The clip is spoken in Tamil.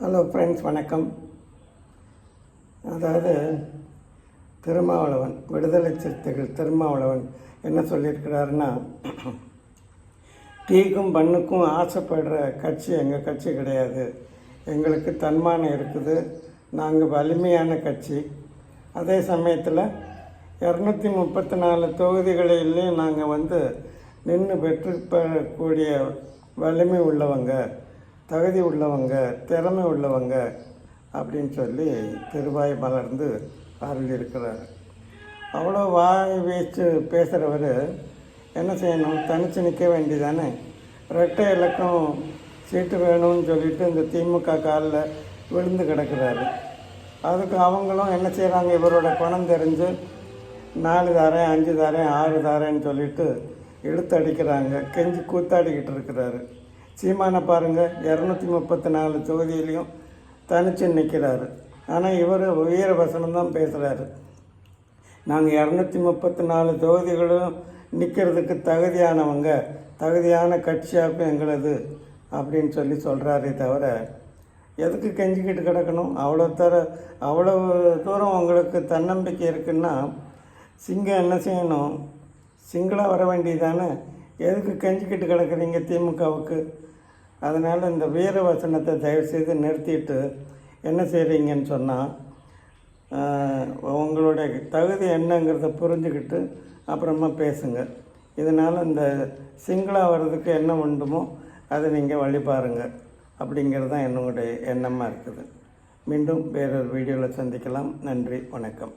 ஹலோ ஃப்ரெண்ட்ஸ் வணக்கம். அதாவது திருமாவளவன் விடுதலை சிறுத்தைகள் திருமாவளவன் என்ன சொல்லியிருக்கிறாருன்னா டீக்கும் பண்ணுக்கும் ஆசைப்படுற கட்சி எங்கள் கட்சி கிடையாது. எங்களுக்கு தன்மானம் இருக்குது. நாங்கள் வலிமையான கட்சி. அதே சமயத்தில் இரநூத்தி முப்பத்தி நாலு தொகுதிகளிலையும் நாங்கள் வந்து நின்று பெற்றுக்கூடிய வலிமை உள்ளவங்க. தகுதி உள்ளவங்க திறமை உள்ளவங்க அப்படின்னு சொல்லி திருவாய் மலர்ந்து அருளியிருக்கிறார். அவ்வளோ வாய் வீச்சு பேசுகிறவர் என்ன செய்யணும்? தனித்து நிற்க வேண்டியதானே? ரெட்டை இலக்கம் சீட்டு வேணும்னு சொல்லிட்டு இந்த திமுக காலில் விழுந்து கிடக்கிறாரு. அதுக்கு அவங்களும் என்ன செய்கிறாங்க இவரோட குணம் தெரிஞ்சு நாலு தாரேன் அஞ்சு தாரேன் ஆறு தாரேன்னு சொல்லிட்டு இழுத்து அடிக்கிறாங்க. கெஞ்சி கூத்தாடிக்கிட்டு இருக்கிறாரு. சீமானை பாருங்கள் இரநூத்தி முப்பத்தி நாலு தொகுதியிலையும் தனிச்சு நிற்கிறாரு ஆனால் இவர் வீர வசனம் தான் பேசுகிறாரு நாங்கள் இரநூத்தி முப்பத்தி நாலு தொகுதிகளும் நிற்கிறதுக்கு தகுதியானவங்க தகுதியான கட்சியாக்கும் எங்களது அப்படின்னு சொல்லி சொல்கிறாரே தவிர எதுக்கு கெஞ்சிக்கிட்டு கிடக்கணும்? அவ்வளோ தர அவ்வளோ தூரம் உங்களுக்கு தன்னம்பிக்கை இருக்குன்னா சிங்கம் என்ன செய்யணும்? சிங்களாக வர வேண்டியதானே? எதுக்கு கெஞ்சிக்கிட்டு கிடக்குறீங்க திமுகவுக்கு? அதனால் இந்த வீர வசனத்தை தயவுசெய்து நிறுத்திட்டு என்ன செய்கிறீங்கன்னு சொன்னால் உங்களுடைய தகுதி என்னங்கிறத புரிஞ்சுக்கிட்டு அப்புறமா பேசுங்க. இதனால் இந்த சிங்கிளாக வர்றதுக்கு என்ன உண்டுமோ அதை நீங்கள் வழி பாருங்கள் அப்படிங்கிறது தான் என்னுடைய எண்ணமாக இருக்குது. மீண்டும் வேறொரு வீடியோவில் சந்திக்கலாம். நன்றி வணக்கம்.